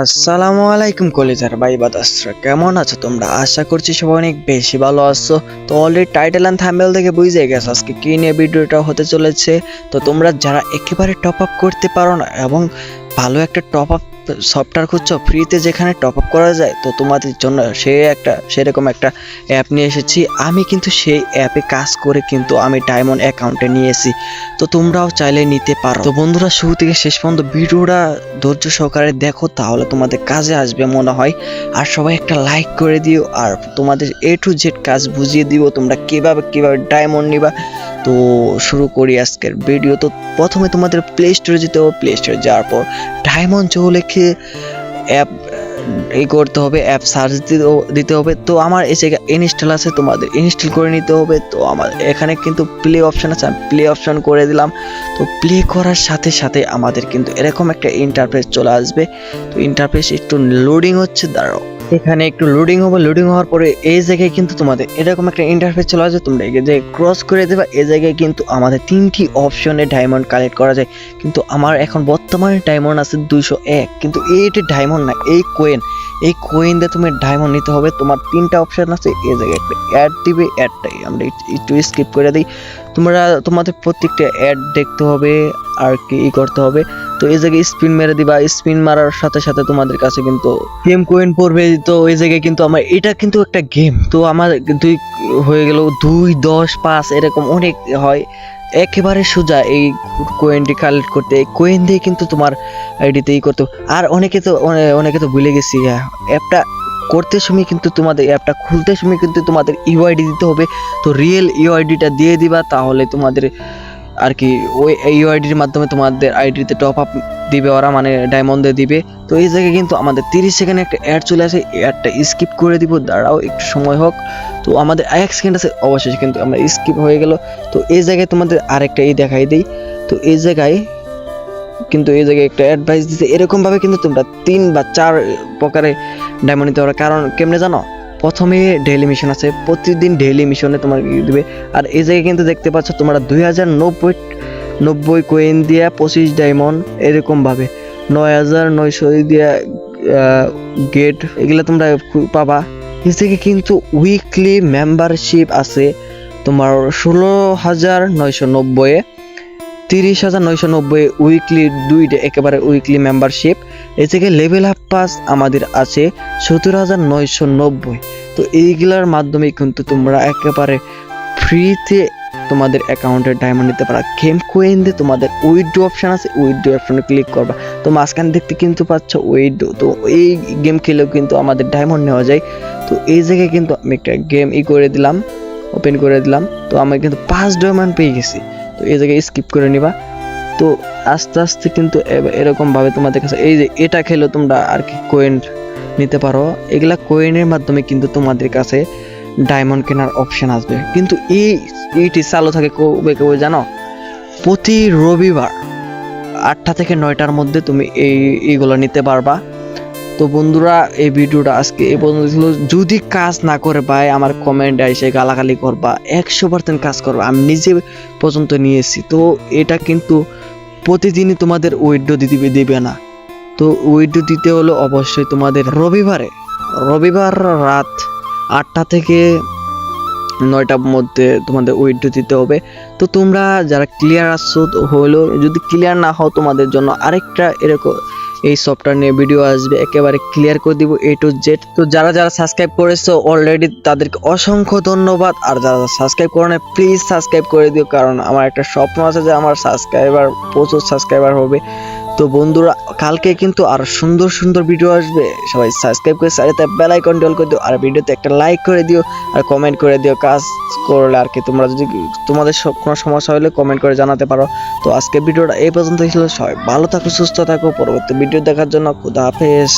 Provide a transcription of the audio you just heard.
আসসালামু আলাইকুম কলেজার ভাই বাদাসরা কেমন আছো তোমরা? আশা করছি সবাই অনেক বেশি ভালো আছো। তো অলরেডি টাইটেল অ্যান্ড থাম্বেল থেকে বুঝে গেছো আজকে কি নিয়ে ভিডিওটা হতে চলেছে। তো তোমরা যারা একেবারে টপ আপ করতে পারো না এবং ভালো একটা টপ আপ সফটওয়্যার খুঁজছো ফ্রিতে যেখানে টপ আপ করা যায়, তো তোমাদের জন্য সে একটা, সেরকম একটা অ্যাপ নিয়ে এসেছি। আমি কিন্তু সেই অ্যাপে কাজ করে কিন্তু আমি ডায়মন্ড অ্যাকাউন্টে নিয়েছি তো তোমরাও চাইলে নিতে পারো। তো বন্ধুরা, শুরু থেকে শেষ পর্যন্ত ভিডিওটা ধৈর্য সহকারে দেখো, তাহলে তোমাদের কাজে আসবে মনে হয়। আর সবাই একটা লাইক করে দিও, আর তোমাদের এ টু জেড কাজ বুঝিয়ে দিও, তোমরা কীভাবে কীভাবে ডায়মন্ড নিবা। তো শুরু করি আজকের ভিডিও তো প্রথমে তোমাদের প্লে স্টোরে যেতে হবে। প্লে স্টোরে যাওয়ার পর ডায়মন্ড চৌ লিখে অ্যাপ এই করতে হবে। অ্যাপ সার্চ দিতে হবে। তো আমার এই জায়গায় ইনস্টল আছে। তোমাদের ইনস্টল করে নিতে হবে। তো আমার এখানে কিন্তু প্লে অপশন আছে। আমি প্লে অপশন করে দিলাম। তো প্লে করার সাথে সাথে আমাদের কিন্তু এরকম একটা ইন্টারফেস চলে আসবে। তো ইন্টারফেস একটু লোডিং হচ্ছে। দাঁড়াও। এখানে একটু লোডিং হবে লোডিং হওয়ার পরে এই জায়গায় কিন্তু তোমাদের এরকম একটা ইন্টারফেস চলে আসবে তোমরা যে ক্রস করে দেবা এই জায়গায় কিন্তু আমাদের তিনটি অপশনে ডায়মন্ড কালেক্ট করা যায়। কিন্তু আমার এখন বর্তমানে ডায়মন্ড আছে দুইশো এক, কিন্তু এইটি ডায়মন্ড না, এই কোয়েন এই কোয়েন দিয়ে তুমি ডায়মন্ড নিতে হবে, তোমার তিনটা অপশন আছে, এই জায়গায় একটা অ্যাড দিবে অ্যাডটাই আমরা একটু স্কিপ করে দিই। তোমরা, তোমাদের প্রত্যেকটা অ্যাড দেখতে হবে, আর কি ই করতে হবে। তো এই জায়গায় স্পিন মেরে দিবা স্পিন মারার সাথে সাথে তোমাদের কাছে কিন্তু গেম কোয়েন পড়বে, তো এই জায়গায় কিন্তু আমার, এটা কিন্তু একটা গেম তো আমার দুই হয়ে গেল, দুই, দশ, পাঁচ, এরকম অনেক হয়। একেবারে সোজা এই কোয়েনটি কালেক্ট করতে, এই কোয়েন দিয়ে কিন্তু তোমার আইডিতে ই করতে। আর অনেকে তো অনেকে তো ভুলে গেছি অ্যাপটা করতে সময় কিন্তু তোমাদের অ্যাপটা খুলতে সময় কিন্তু তোমাদের ইউআইডি দিতে হবে তো রিয়েল ইউআইডিটা দিয়ে দিবা, তাহলে তোমাদের আর কি ওই ইউআইডির মাধ্যমে তোমাদের আইডিতে টপ আপ দিবে, ওরা মানে ডায়মন্ডে দিবে। তো এই জায়গায় কিন্তু আমাদের তিরিশ সেকেন্ডে একটা অ্যাড চলে আসে অ্যাডটা স্কিপ করে দিব, দাঁড়াও একটু সময় হোক। তো আমাদের এক সেকেন্ড আছে, অবশেষে কিন্তু আমরা স্কিপ হয়ে গেল। তো এই জায়গায় তোমাদের আরেকটা এই দেখাই দিই। তো এই জায়গায় কিন্তু এই জায়গায় একটা অ্যাডভাইস দিতে এরকমভাবে কিন্তু তোমরা তিন বা চার প্রকারে ডায়মন্ড নিতে পারো। কারণ কেমনে জানো? প্রথমে ডেইলি মিশন আছে, প্রতিদিন ডেইলি মিশনে তোমার দিবে। আর এই জায়গায় কিন্তু দেখতে পাচ্ছ, তোমরা দুই হাজার নব্বই নব্বই কোয়েন দিয়া পঁচিশ ডায়মন্ড এরকমভাবে নয় হাজার নয়শো দিয়া গেট, এগুলো তোমরা পাবা। এই থেকে কিন্তু উইকলি মেম্বারশিপ আছে তোমার ষোলো হাজার নয়শো নব্বইয়ে, তিরিশ হাজার নয়শো নব্বই উইকলি দুইটা একেবারে উইকলি মেম্বারশিপ এ থেকে লেভেল আপ পাস আমাদের আছে সতেরো হাজার নয়শো নব্বই তো এইগুলার মাধ্যমে কিন্তু তোমরা একেবারে ফ্রিতে তোমাদের অ্যাকাউন্টে ডায়মন্ড নিতে পারো। গেম কোয়েন দিয়ে তোমাদের উইডো অপশন আছে উইডো অপশনে ক্লিক করবা। তো মাঝখানে দেখতে কিন্তু পাচ্ছ উইডো তো এই গেম খেলেও কিন্তু আমাদের ডায়মন্ড নেওয়া যায়। তো এই জায়গায় কিন্তু আমি একটা গেম ই করে দিলাম ওপেন করে দিলাম। তো আমি কিন্তু পাঁচ ডায়মন্ড পেয়ে গেছি। তো এই জায়গায় স্কিপ করে নিবা। তো আস্তে আস্তে কিন্তু এ- এরকম ভাবে তোমাদের কাছে, এই যে এটা খেলেও তোমরা আর কি কোয়েন নিতে পারো। এগুলা কোয়েনের মাধ্যমে কিন্তু তোমাদের কাছে ডায়মন্ড কেনার অপশন আসবে। কিন্তু এই, এইটি চালু থাকে কবে কবে জানো? প্রতি রবিবার আটটা থেকে নয়টার মধ্যে তুমি এই, এইগুলো নিতে পারবা। তো বন্ধুরা, এই ভিডিওটা আজকে এই পর্যন্ত ছিল। যদি কাজ না করে ভাই আমার কমেন্ট এসে গালাগালি করবা, একশো পার্সেন্ট কাজ করবা। আমি নিজে পর্যন্ত নিয়েছি তো এটা কিন্তু প্রতিদিনই তোমাদের উইড্রো দিতে দেবে না। তো উইড্রো দিতে হলো অবশ্যই তোমাদের রবিবারে, রবিবার রাত আটটা থেকে নয়টার মধ্যে তোমাদের উইড্রো দিতে হবে। তো তোমরা যারা ক্লিয়ার আসছো হলো, যদি ক্লিয়ার না হও তোমাদের জন্য আরেকটা এরকম এই সফটওয়্যার নিয়ে ভিডিও আসবে, একেবারে ক্লিয়ার করে দিব এ টু জেড তো যারা যারা সাবস্ক্রাইব করেছ অলরেডি তাদেরকে অসংখ্য ধন্যবাদ। আর যারা সাবস্ক্রাইব করে না প্লিজ সাবস্ক্রাইব করে দিও, কারণ আমার একটা স্বপ্ন আছে যে আমার সাবস্ক্রাইবার প্রচুর সাবস্ক্রাইবার হবে। তো বন্ধুরা, কালকে কিন্তু আর সুন্দর সুন্দর ভিডিও আসবে। সবাই সাবস্ক্রাইব করে সাড়ে বেল আইকন ডল করে দিও, আর ভিডিওতে একটা লাইক করে দিও, আর কমেন্ট করে দিও, কাজ করলে আর কি। তোমরা যদি তোমাদের সব, কোনো সমস্যা হলে কমেন্ট করে জানাতে পারো। তো আজকে ভিডিওটা এই পর্যন্ত ছিল। সবাই ভালো থাকো, সুস্থ থাকো। পরবর্তী ভিডিও দেখার জন্য খুদা হাফেজ।